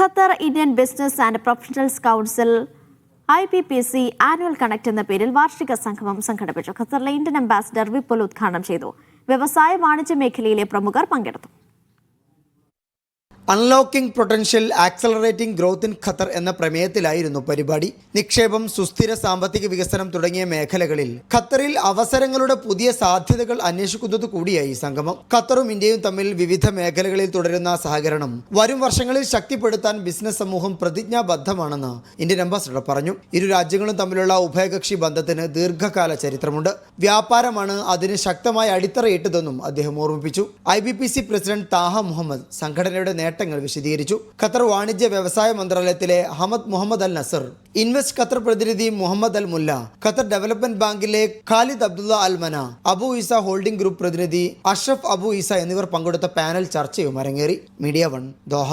Qatar Indian business and professionals council I P P C annual connect എന്ന പേരിൽ വാർഷിക സംഗമം സംഘടിപ്പിച്ചു. ഖത്തറിലെ ഇന്ത്യൻ അംബാസിഡർ വിപുൽ ഉദ്ഘാടനം ചെയ്തു. വ്യവസായ വാണിജ്യ മേഖലയിലെ പ്രമുഖർ പങ്കെടുത്തു. Unlocking potential accelerating growth in Qatar എന്ന പ്രമേയത്തിലായിരുന്നു പരിപാടി. നിക്ഷേപം സുസ്ഥിര സാമ്പത്തിക വികസനം തുടങ്ങിയ മേഖലകളിൽ. ഖത്തറിൽ അവസരങ്ങളുടെ പുതിയ സാധ്യതകൾ അന്വേഷിക്കുന്നത് കൂടിയായി സംഗമം. ഖത്തറും ഇന്ത്യയും തമ്മിൽ വിവിധ മേഖലകളിൽ തുടരുന്ന സഹകരണം വരും വർഷങ്ങളിൽ ശക്തിപ്പെടുത്താൻ ബിസിനസ് സമൂഹം പ്രതിജ്ഞാബദ്ധമാണെന്ന് ഇന്ത്യൻ അംബാസഡർ പറഞ്ഞു. ഇരു രാജ്യങ്ങളും തമ്മിലുള്ള ഉഭയകക്ഷി ബന്ധത്തിന് ദീർഘകാല ചരിത്രമുണ്ട്. വ്യാപാരമാണ് അതിന് ശക്തമായ അടിത്തറയിട്ടതെന്നും അദ്ദേഹം ഓർമ്മിപ്പിച്ചു. ഐ പ്രസിഡന്റ് താഹ മുഹമ്മദ് സംഘടനയുടെ നേട്ടങ്ങൾ വിശദീകരിച്ചു. ഖത്തർ വാണിജ്യ വ്യവസായ മന്ത്രാലയത്തിലെ Ahmed Mohammed Al Nasr invest Qatar പ്രതിനിധി Mohammed Al Mulla Qatar development ബാങ്കിലെ Khalid Abdullah Almana Abu Issa holding group പ്രതിനിധി അഷ്റഫ് അബു ഈസ എന്നിവർ പങ്കെടുത്ത പാനൽ ചർച്ചയും അരങ്ങേറി. Media one Doha.